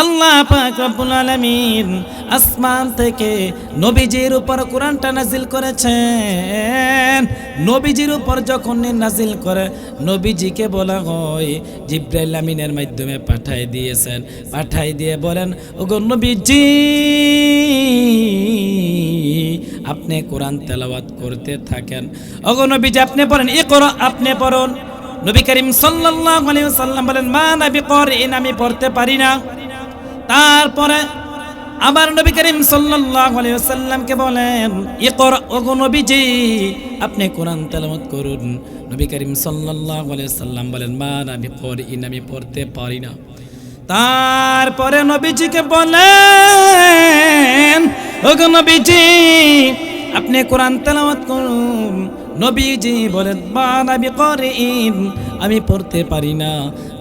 আল্লাহ পাক রব্বুল আলামিন আসমান থেকে নবীজির উপর কোরআনটা নাজিল করেছেন। নবীজির উপর যখন নাজিল করে, নবীজিকে বলা হয়, জিব্রাইল আমিনের মাধ্যমে পাঠাই দিয়েছেন। পাঠাই দিয়ে বলেন, ওগো নবীজি, আপনি কোরআন তেলাওয়াত করতে থাকেন। ওগো নবীজি, আপনি পড়েন ই করো আপনি পড়ুন। নবী করিম সাল্লাল্লাহু আলাইহি ওয়াসাল্লাম বলেন, মা নবী করিন আমি পড়তে পারি না। তারপরে আবার নবী করিম সাল্লাল্লাহু আলাইহি বলেন, ইকরা ওগো নবীজি, আপনি কোরআন তেলাওয়াত করুন। নবী করিম সাল্লাল্লাহু বলেন মা নবী করিন আমি পড়তে পারি না। তারপরে নবীজিকে বলেন, ওগো নবীজি, আপনি কোরআন তেলাওয়াত করুন। নবীজি বলেন বা নবী করিন আমি পড়তে পারি না।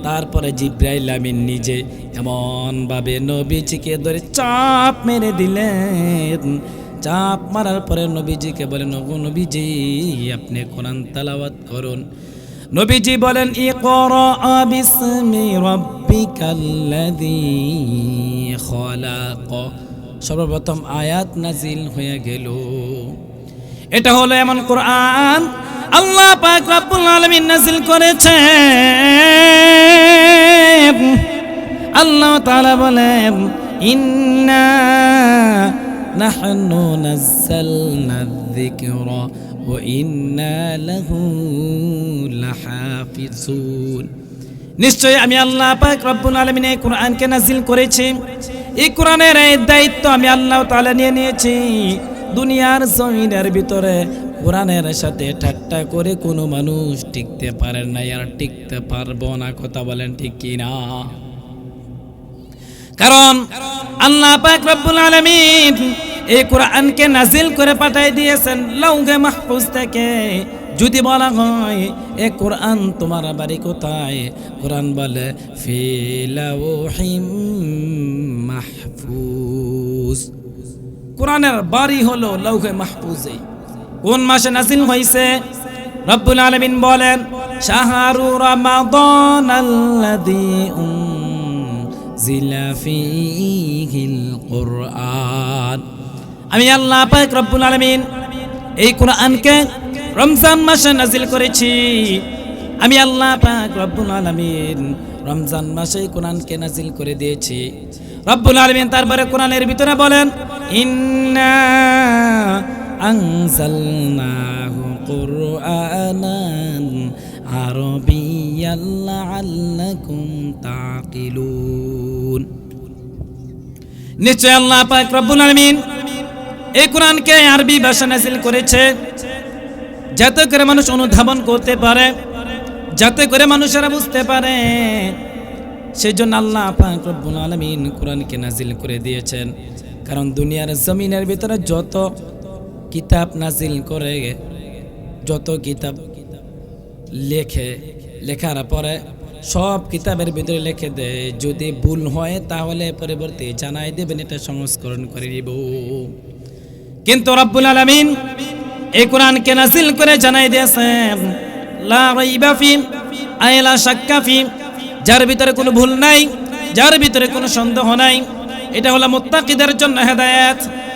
তারপরে জিব্রাইল আমিন নিজে এমনভাবে নবীজিকে ধরে চাপ মেরে দিলেন। চাপ মারার পরে নবীজিকে বলেন, ওগো নবীজি, আপনি কোরআন তেলাওয়াত করুন। নবীজি বলেন, ইকরা বিসমি রাব্বিকাল্লাযী খলাক। সর্বপ্রথম আয়াত নাজিল হয়ে গেল। এটা হলো এমন কোরআন আল্লাহ পাক রব্বুল আলামিন নাজিল করেছেন। আল্লাহ তাআলা বলেন, ইন্না নাহনু নাযালনা যিকরা ওয়া ইন্না লাহু লাহাফিজুন। নিশ্চয় আমি আল্লাহ পাক রব্বুল আলামিন এই কোরআনকে নাজিল করেছি। এই কোরআনের এই দায়িত্ব আমি আল্লাহ তাআলা নিয়ে নিয়েছি। দুনিয়ার জমিনের ভিতরে কোরআনের সাথে ঠাট্টা করে কোনো মানুষ টিকতে পারে না, আর টিকতে পারব না, কথা বলেন ঠিক কি না? কারণ আল্লাহ পাক রব্বুল আলামিন এই কোরআনকে নাজিল করে পাঠাই দিয়েছেন লৌহে মাহফুজ থেকে। যদি বলা হয়, এ কোরআন তোমার বাড়ি কোথায়? কোরআন বলে মাহফুজ। কোরআনের বাড়ি হলো লৌহে মাহফুজে। কোন মাসে নাজিল হয়েছে রব্বুল আলামিন বলেন, শাহরু রমাদান আল্লাযী উনজিলা ফীহিল কুরআন। আমি আল্লাহ পাক রব্বুল আলামিন এই কোরআনকে রমজান মাসে নাজিল করেছি। আমি আল্লাহ পাক রব্বুল আলামিন রমজান মাসে কোরআনকে নাজিল করে দিয়েছি। রব্বুল আলামিন তারপরে কোরআনের ভিতরে বলেন, ইন্না আনজালনাহু কুরআনান আরবিয়াল লাআল্লাকুম তাকিলুন নিশ্চয় আল্লাহ পাক রব্বুল আলামিন এই কোরআনকে আরবি ভাষা নাজিল করেছে যাতে করে মানুষ অনুধাবন করতে পারে, যাতে করে মানুষেরা বুঝতে পারে। সেই জন্য আল্লাহ পাক রব্বুল আলামিন কোরআনকে নাজিল করে দিয়েছেন। কারণ দুনিয়ার জমিনের ভিতরে যত কিতাব নাজিল করে যত কিতাব লেখে, লেখার পরে সব কিতাবের ভিতরে লেখে দেয়। যদি ভুল হয় তাহলে পরবর্তী জানাই দেবেন, এটা সংস্করণ করে দিব কিন্তু রব্বুল আলামিন এই কোরআনকে নাজিল করে জানাই দিয়েছেন যার ভিতরে কোনো ভুল নাই, যার ভিতরে কোনো সন্দেহ নাই, এটা হলো মুত্তাকিদের জন্য হেদায়েত।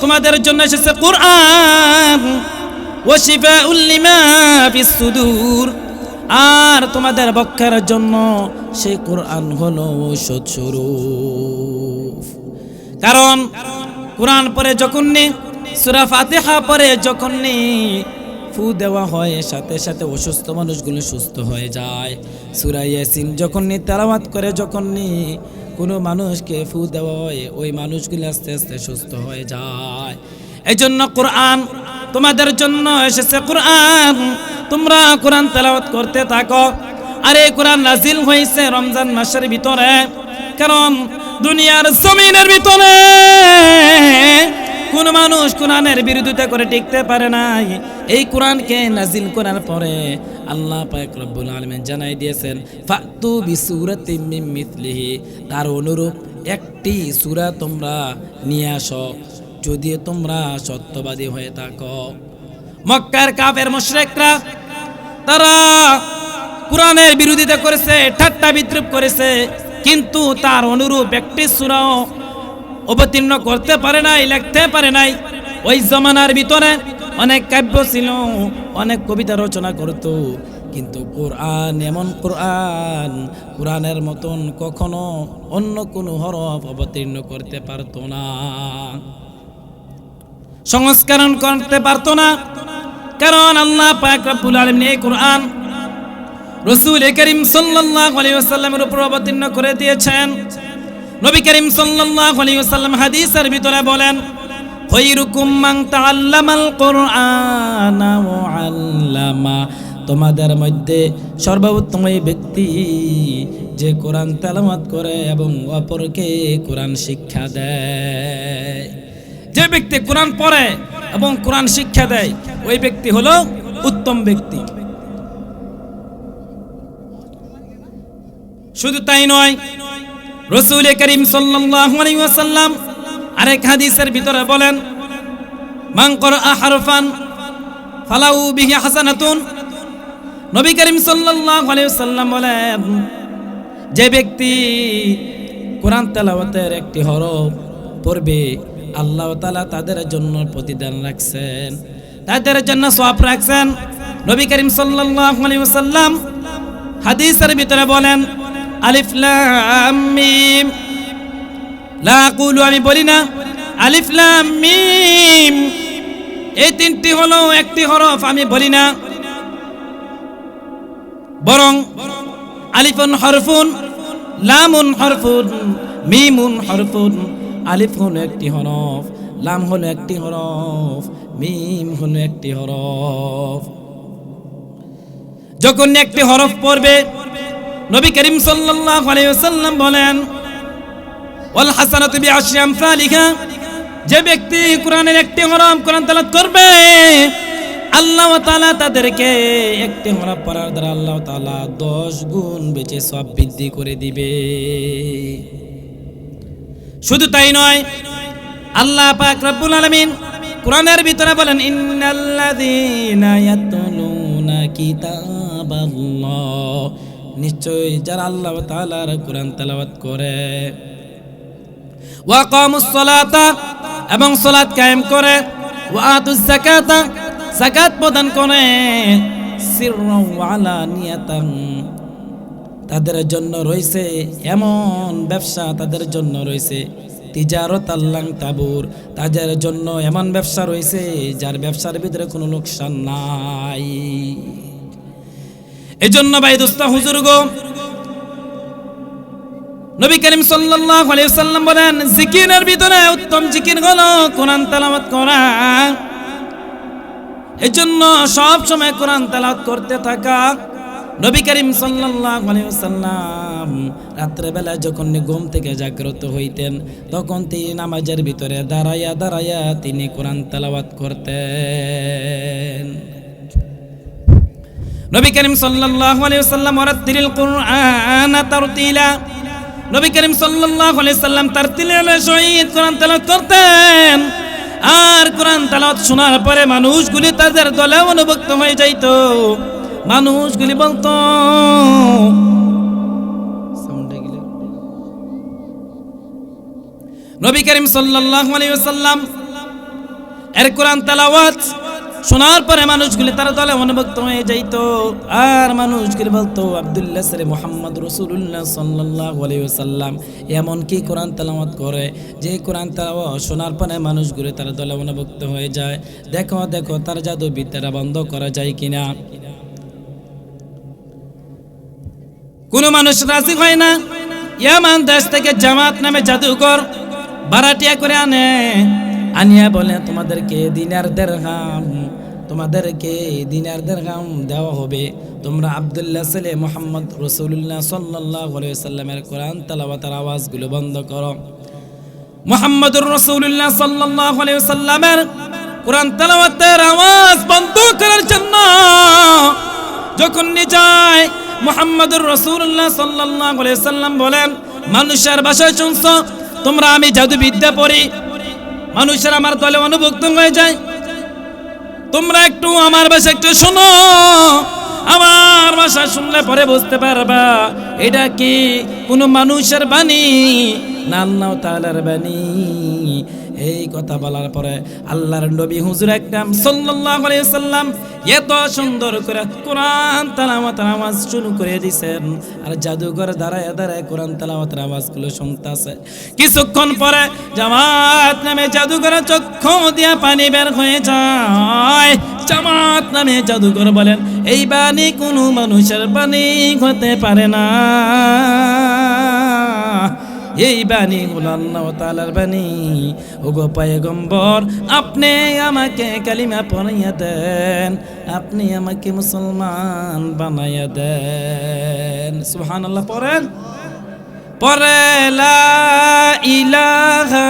তোমাদের জন্য এসেছে কুরআন। ওয়া শিফাউল লিমা ফিস সুদূর। আর তোমাদের বক্ষের জন্য সেই কোরআন হলো ঔষধ স্বরূপ। কারণ কোরআন পরে যখন নি সুরা ফাতিহা পরে যখন নি ফু দেওয়া হয়, সাথে সাথে অসুস্থ মানুষগুলো সুস্থ হয়ে যায়। সুরা ইয়াসিন যখন নি তেলাওয়াত করে যখন নি কোনো মানুষকে ফু দেওয়া হয়, ওই মানুষগুলো আস্তে আস্তে সুস্থ হয়ে যায়। এই জন্য কোরআন তোমাদের জন্য এসেছে কোরআন। তোমরা কোরআন তেলাওয়াত করতে থাকো। আর কোরআন নাজিল হয়েছে রমজান মাসের ভিতরে। কারণ দুনিয়ার জমিনের ভিতরে কোন মানুষ কোরআনের বিরোধিতা করে টিকতে পারে নাই। এই কোরআনকে নাজিল করার পরে আল্লাহ পাক রব্বুল আলামিন জানাই দিয়েছেন, ফাতু মিথলিহি। তার অনুরূপ একটি সূরা তোমরা নিয়ে আসো যদি তোমরা সত্যবাদী হয়ে থাকো। মক্কার কাফের মুশরিকরা, তারা কোরআনের বিরোধিতা করেছে, ঠাট্টা বিদ্রুপ করেছে, কিন্তু তার অনুরূপ একটি সূরাও অবতীর্ণ করতে পারে নাই, লিখতে পারে নাই। ওই জমানার ভিতরে অনেক কাব্য ছিল, অনেক কবিতা রচনা করত। কিন্তু কোরআন এমন কোরআন, কোরআনের মতন কখনো অন্য কোনো হরফ অবতীর্ণ করতে পারতো না। সংস্করণ করতে পারতো না। কারণ আল্লাহ পাক রব্বুল আলামিন এই কোরআন রসুল করিম সাল্লাল্লাহু আলাইহি ওয়াসাল্লামের উপর অবতীর্ণ করে দিয়েছেন। নবী করিম সাল্লাল্লাহু আলাইহি ওয়াসাল্লাম হাদিসের ভিতরে বলেন, খৈরুকুম মান তাআল্লামাল কুরআনা ওয়া তোমাদের মধ্যে সর্বোত্তম এই ব্যক্তি যে কোরআন তেলাওয়াত করে এবং অপরকে কোরআন শিক্ষা দেয়। যে ব্যক্তি কোরআন পড়ে এবং কোরআন শিক্ষা দেয়, ওই ব্যক্তি হলো উত্তম ব্যক্তি। শুধু তাই নয় রসুল করিম ওয়াসাল্লাম আরেক হাদিসের ভিতরে বলেন, মান করা হারফান ফালাউ বিহি হাসানাতুন। নবী করিম ওয়াসাল্লাম বলেন, যে ব্যক্তি কোরআন তেলাওয়াতের একটি হরফ পড়বে, আল্লাহ তালা তাদের জন্য প্রতিদান রাখছেন, তাদের জন্য সওয়াব রাখছেন। নবী করিম ওয়াসাল্লাম হাদিসের ভিতরে বলেন আলিফ লাম মিম। লা আকুলু আমি বলি না, আলিফ লাম মিম। এই তিনটি হলো একটি হরফ, আমি বলি না। বরং আলিফুন হরফুন, লামুন হরফুন, মিমুন হরফুন, আলিফ হলো একটি হরফ, লাম হলো একটি হরফ, মিম হলো একটি হরফ। যখন একটি হরফ পড়বে নবী করিম সাল্লাল্লাহু আলাইহি ওয়াসাল্লাম বলেন, ওয়াল হাসানাতু বিআশরি আমসালিহা যে ব্যক্তি কোরআনের একটি হরফ কোরআন তেলাওয়াত করবে, আল্লাহ তাআলা তাদেরকে একটি হরফ পড়ার দ্বারা আল্লাহ তাআলা 10 গুণ বেঁচে সব বৃদ্ধি করে দিবে। শুধু তাই নয়, আল্লাহ পাক রব্বুল আলামিন কোরআনের ভিতরে বলেন, ইন্নাল্লাযীনা ইয়াতলুনা কিতাবাল্লাহ নিশ্চয়ই যারা আল্লাহ তাআলার কোরআন তেলাওয়াত করে। ওয়া কামুস সালাতা এবং সালাত কায়েম করে। ওয়া আতুজ যাকাতা, যাকাত প্রদান করে। সিররাও ওয়া আলানিয়াতান, তাদের জন্য রয়েছে এমন ব্যবসা তাদের জন্য রয়েছে। তিজারত আল্লাং তাবুর, তাদের জন্য এমন ব্যবসা রয়েছে যার ব্যবসার ভিতরে কোনো লোকসান নাই। এজন্য ভাই দোস্ত, হুজুর গো, নবী করিম সাল্লাল্লাহু আলাইহি সাল্লাম বলেন, জিকিরের ভিতরে উত্তম জিকির হলো কোরআন তেলাওয়াত করা। এজন্য সব সময় কোরআন তেলাওয়াত করতে থাকা। নবী করিম সাল্লাল্লাহু আলাইহি ওয়াসাল্লাম রাত্রে বেলা যখন ঘুম থেকে জাগ্রত হইতেন, তখন তিনি নামাজের ভিতরে দাঁড়াইয়া দাঁড়াইয়া তিনি কোরআন তেলাওয়াত করতেন। নবী করিম সাল্লাল্লাহু আলাইহি ওয়াসাল্লাম ওয়ারাত্তিলিল কুরআন তারতিলা। নবী করিম সাল্লাল্লাহু আলাইহি সাল্লাম তারতিলের সহিত কোরআন তেলাওয়াত করতেন। আর কোরআন তেলাওয়াত শোনার পরে মানুষগুলি তাদের দলে অনুভক্ত হয়ে যাইত। মানুষগুলি বলতো নবী করিম সাল্লাল্লাহু আলাইহি ওয়াসাল্লাম এর কোরআন তেলাওয়াত শোনার পরে মানুষগুলি তার দলে অনুভক্ত হয়ে যাইত। আর মানুষগুলি বলতো, আব্দুল্লাহ সালে মোহাম্মদ রসুল্লাহ সাল্লাল্লাহু আলাইহি ওয়াসাল্লাম এমন কি কোরআন তেলাওয়াত করে। যে কোরআন তেলাওয়াত শোনার পরে মানুষগুলি তার দলে অনুভক্ত হয়ে যায়। দেখো দেখো, তার জাদু বিদ্যাটা বন্ধ করা যায় কিনা? কোনো মানুষ রাজি হয় না। ইয়ামান দেশ থেকে জামাত নামে জাদুকর বারাটিয়া করে আনে। আনিয়া বলে, তোমাদেরকে দিনার দেড়হাম তোমাদেরকে দিনার দেরগাম দেওয়া হবে। তোমরা আবদুল্লাহ ছেলে মোহাম্মদ রসুল্লাহ সাল্লাহ সাল্লামের কোরআন তালাবাতার আওয়াজগুলো বন্ধ করো। মোহাম্মদুর রসুল্লাহ সাল্লাহ সাল্লামের কোরআন তালাবাতের আওয়াজ বন্ধ করার জন্য যখন যায় মোহাম্মদুর রসুল্লাহ সাল্লাহ সাল্লাম বলেন, মানুষের ভাষায় শুনছ, তোমরা আমি জাদুবিদ্যা পড়ি মানুষের আমার দলে অনুভুক্ত হয়ে যায়। তোমরা একটু আমার ভাষা একটু শোনো। আমার বাসা শুনলে পরে বুঝতে পারবা, এটা কি কোনো মানুষের বাণী? না আল্লাহ তাআলার বাণী। এই কথা বলার পরে আল্লাহর নবী হুজুর একদম সাল্লাল্লাহু আলাইহি সাল্লাম এত সুন্দর করে কোরআন তেলাওয়াতের আওয়াজ শুরু করে দিয়েছেন আর জাদুঘর দাঁড়ায় দাঁড়ায় কোরআন তেলাওয়াতের আওয়াজগুলো শুনতেছে। কিছুক্ষণ পরে জামাত নামে জাদুঘরের চক্ষু দিয়া পানি বের হয়ে যায়। জামাত নামে জাদুঘর বলেন, এই বাণী কোনো মানুষের বাণী হতে পারে না। এই বাণী আল্লাহ তালার বাণী। ওগো পয়গম্বর, আপনি আমাকে কালিমা পড়াইয়া দেন, আপনি আমাকে মুসলমান বানাইয়া দেন। সুহান আল্লাহ পড়েন? পরে লা ইলাহা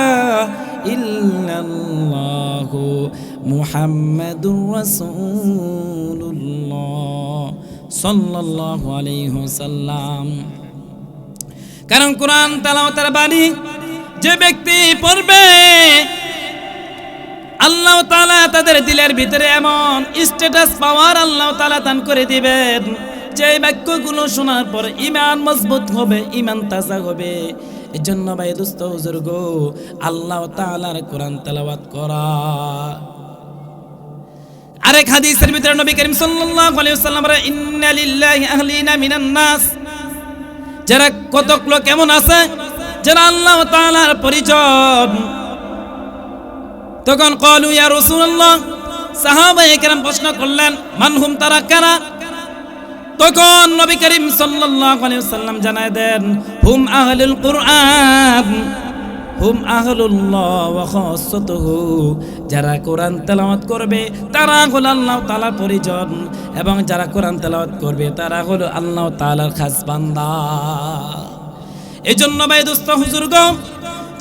ইল্লাল্লাহু মুহাম্মাদুর রাসূলুল্লাহ সাল্লাল্লাহু আলাইহি ওয়াসাল্লাম। কারণ কোরআন তালাওয়াতের বাণী, যে ব্যক্তি পড়বে, আল্লাহ তালা তাদের দিলের ভিতরে এমন স্ট্যাটাস পাওয়ার আল্লাহ তালা দান করে দিবেন। যে বাক্যগুলো শোনার পর ইমান মজবুত হবে ইমান তাজা হবে। এই জন্য ভাই দুস্থ হুজুর গো আল্লাহ তাআলার কোরআন তেলাওয়াত করা। আরেক হাদিসের ভিতরে নবী করিম সাল্লাল্লাহু আলাইহি ওয়াসাল্লাম ইন্না লিল্লাহি আহলিনা মিনান নাস। যারা কতক লোক কেমন আছে? যারা আল্লাহ তাআলার পরিচয়। তখন কলু ইয়া রাসূলুল্লাহ সাহাবাই কেরাম প্রশ্ন করলেন মানহুম তারা কারা? তখন নবী করিম সাল্লাল্লাহু আলাইহি ওয়াসাল্লাম জানায় দেন, হুম আহলুল কুরআন। হুম আহলুল্লাহ যারা কোরআন তেলাওয়াত করবে, তারা হলো আল্লাহ তাআলার পরিজন। এবং যারা কোরআন তেলাওয়াত করবে, তারা হলো আল্লাহ তাআলার খাস বান্দা। এজন্য ভাই দোস্ত হুজুর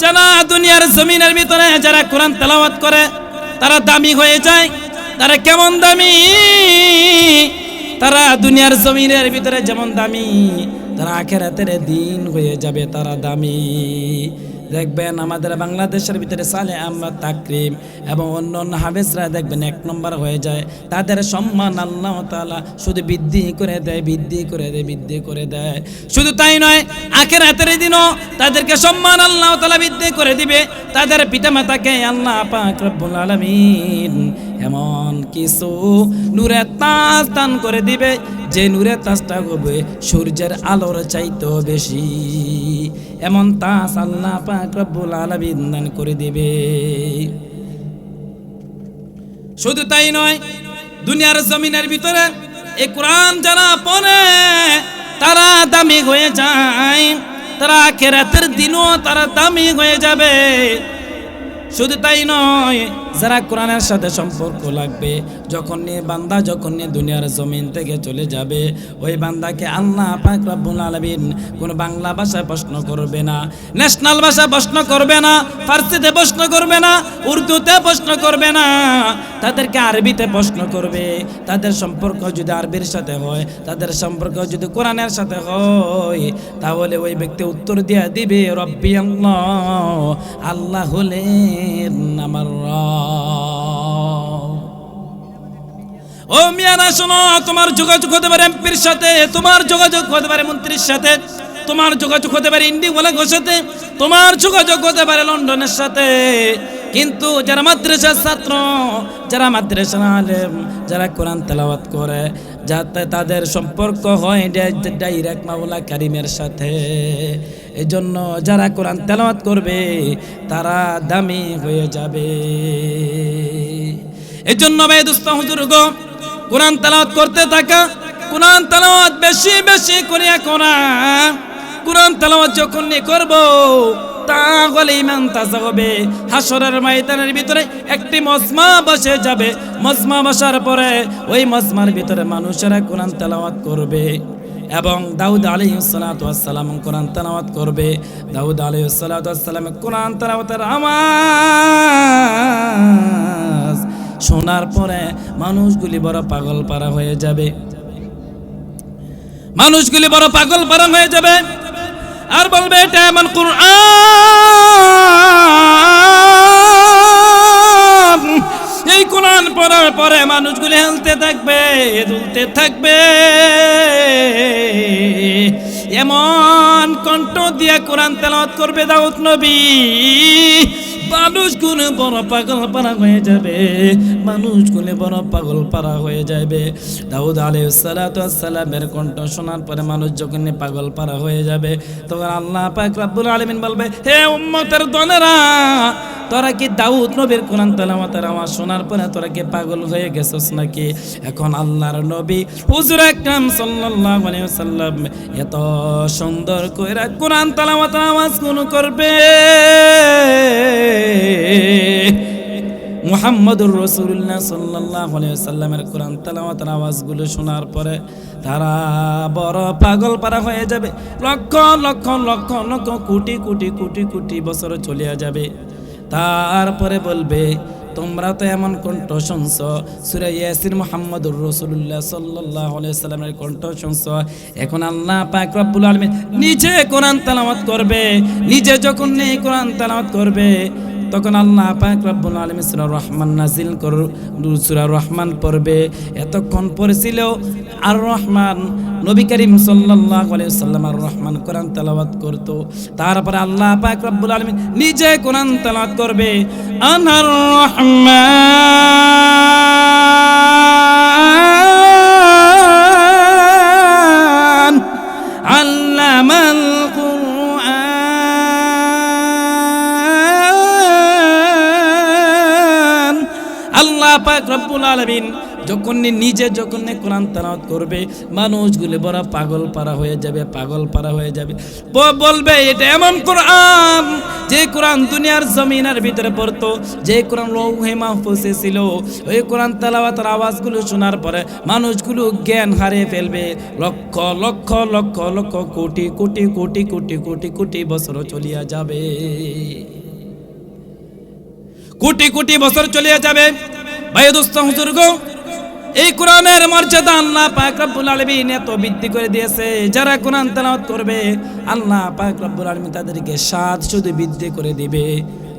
যারা দুনিয়ার জমিনের ভিতরে যারা কোরআন তেলাওয়াত করে, তারা দামি হয়ে যায়। তারা কেমন দামি? তারা দুনিয়ার জমিনের ভিতরে যেমন দামি, তারা আখেরাতের দিন হয়ে যাবে তারা দামি। দেখবেন আমাদের বাংলাদেশের ভিতরে সালে আহমদ তাকরিম এবং অন্য অন্য হাফেজরা দেখবেন এক নম্বর হয়ে যায়। তাদের সম্মান আল্লাহ তালা শুধু বৃদ্ধি করে দেয়, বৃদ্ধি করে দেয়, বৃদ্ধি করে দেয়। শুধু তাই নয় আখের হাতের দিনও তাদেরকে সম্মান আল্লাহ তালা বৃদ্ধি করে দিবে। তাদের পিতামাতাকে আল্লাহ পাক রব্বুল আলামিন এমন কিছু নূরের তাজ দান করে দিবে, যে নূরের তাজটা হবে সূর্যের আলোর চাইতেও বেশি। এমন তাজ আল্লাহ পাক রব্বুল আলামিন দান করে দিবে। শুধু তাই নয়, দুনিয়ার জমিনের ভিতরে এই কোরআন যারা পড়ে, তারা দামি হয়ে যায়। তারা খেরাতের দিনও তারা দামি হয়ে যাবে। শুধু তাই নয় যারা কোরআনের সাথে সম্পর্ক লাগবে, যখন নিয়ে বান্দা, যখন নিয়ে দুনিয়ার জমিন থেকে চলে যাবে, ওই বান্দাকে আল্লাহ পাক রব্বুল আলামিন কোন বাংলা ভাষায় প্রশ্ন করবে না, ন্যাশনাল ভাষায় প্রশ্ন করবে না, ফার্সিতে প্রশ্ন করবে না, উর্দুতে প্রশ্ন করবে না, তাদেরকে আরবিতে প্রশ্ন করবে। তাদের সম্পর্ক যদি আরবির সাথে হয়, তাদের সম্পর্ক যদি কোরআনের সাথে হয়, তাহলে ওই ব্যক্তি উত্তর দিয়ে দিবে, রব্বি আল্লাহ আল্লাহ হলেন আমার রব। ও মিয়ারা শোনো, তোমার যোগাযোগ হতে পারে এমপির সাথে, তোমার যোগাযোগ হতে পারে মন্ত্রীর সাথে, তোমার যোগাযোগ হতে পারে ইন্ডিওয়ালার সাথে, তোমার যোগাযোগ হতে পারে লন্ডনের সাথে। কিন্তু যারা মাদ্রাসার ছাত্র, যারা মাদ্রাসা আলেম যারা কোরআন তেলাওয়াত করে, যাতে তাদের সম্পর্ক হয় ডাইরেক্ট মাওলা কারিমের সাথে। এই জন্য যারা কোরআন তেলাওয়াত করবে, তারা দামি হয়ে যাবে। এই জন্য ভাই দুস্ত, হুজুর গো, কোরআন তেলাওয়াত করতে থাকা, কোরআন তেলাওয়াত বেশি বেশি করিয়া করা। কোরআন তেলাওয়াত যখন করব তাগলে ইমান তাজা হবে হাসরের ময়দানের ভিতরে একটি মজমা বসে যাবে। বসার পরে ওই ভিতরে মানুষেরা কোরআন করবে। এবং দাউদ কোরআন করবে। দাউদ কোরআন শোনার পরে মানুষগুলি বড় পাগল পারা হয়ে যাবে। মানুষগুলি বড় পাগল পারা হয়ে যাবে। আর বলবে এটা এমন কোরআন। এই কোরআন পড়ার পরে মানুষগুলি হেলতে থাকবে, দুলতে থাকবে। এমন কণ্ঠ দিয়ে কোরআন তেলত করবে দাউদ নবী। মানুষগুলো বড় পাগল পারা হয়ে যাবে। মানুষ মানুষগুলো বড় পাগল পারা হয়ে যাবে। দাউদ আলাইসালামের কণ্ঠ শোনার পরে মানুষ যখন পাগল পারা হয়ে যাবে, তখন আল্লাহ পাক রাব্বুল আলমিন বলবে, হে উম্মতের দনেরা তোরা কি দাউদ নবীর কোরআন তেলাওয়াতের আওয়াজ শোনার পরে তোরা কি পাগল হয়ে গেছস নাকি? এখন আল্লাহর নবী হুজুর আকরাম সাল্লাল্লাহু আলাইহি ওয়াসাল্লাম এত সুন্দর কইরা কোরআন তেলাওয়াতের আওয়াজ কোন করবে? মুহাম্মদুর রসুল্লাহ সাল্লাহ সাল্লামের কোরআন তেলাওয়াতের আওয়াজগুলো শোনার পরে তারা বড় পাগল পারা হয়ে যাবে। লক্ষ লক্ষ লক্ষ লক্ষ কোটি কোটি কোটি কোটি বছর চলিয়া যাবে। তারপরে বলবে, তোমরা তো এমন কণ্ঠ শুনছ। সুরে ইয়াসির মোহাম্মদুর রসুল্লাহ সাল্লাহ সাল্লামের কণ্ঠ শুনছ। এখন আল্লাহ পাক রব্বুল আলমিন নিজে কোরআন তালামত করবে। নিজে যখন নেই কোরআন তালামত করবে। তখন আল্লাহ পাক রব্বুল আলামিন সূরা রহমান নাজিল কর সূরা রহমান পড়বে। এতক্ষণ পড়েছিল আর রহমান নবী করিম আলাইহি সাল্লাম আর রহমান কোরআন তেলাওয়াত করত। তারপরে আল্লাহ পাক রব্বুল আলামিন নিজে কোরআন তেলাওয়াত করবে। আনার রহমান পাক রব্বুল আলামিন যখন নিজে যখন কোরআন তেলাওয়াত করবে, মানুষগুলো বড় পাগল পারা হয়ে যাবে, পাগল পারা হয়ে যাবে। বলবে, এটা এমন কোরআন যে কোরআন দুনিয়ার জমিনের ভিতরে পড়তো, যে কোরআন লৌহে মাহফুজে ছিল। ওই কোরআন তেলাওয়াতের আওয়াজগুলো শোনার পরে মানুষগুলো জ্ঞান হারিয়ে ফেলবে। লক্ষ লক্ষ লক্ষ লক্ষ, কোটি কোটি কোটি কোটি কোটি কোটি বছর চলিয়া যাবে। কোটি কোটি বছর চলিয়া যাবে। ভাই দোস্ত হুজুর এই কোরআনের মর্যাদা আল্লাহ পাক রব্বুল আলামিন এত বৃদ্ধি করে দিয়েছে। যারা কোরআন তেলাওয়াত করবে, আল্লাহ পাক রব্বুল আলামিন তাদেরকে সাত শুধু বৃদ্ধি করে দিবে।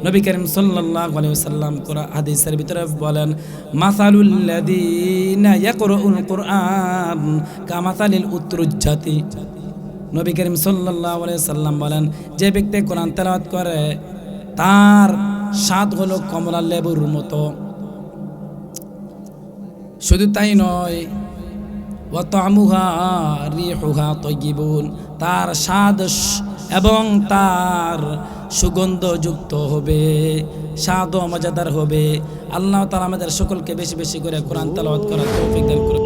নবী করিম সাল্লাল্লাহু আলাইহি ওয়াসাল্লাম কোরআন হাদিসের ভিতরে বলেন মাসালুল লাযিনা ইয়াকরাউল কুরআন কামাসালিল উতরুজ্জাতি নবী করিম সাল্লাল্লাহু আলাইহি সাল্লাম বলেন, যে ব্যক্তি কোরআন তেলাওয়াত করে, তার স্বাদ হলো কমলা লেবুর মতো। শুধু তাই নয় তার স্বাদ এবং তার সুগন্ধযুক্ত হবে স্বাদ মজাদার হবে। আল্লাহ তালা আমাদের সকলকে বেশি বেশি করে কোরআন তালাবাদ করার তৌফিক দান করে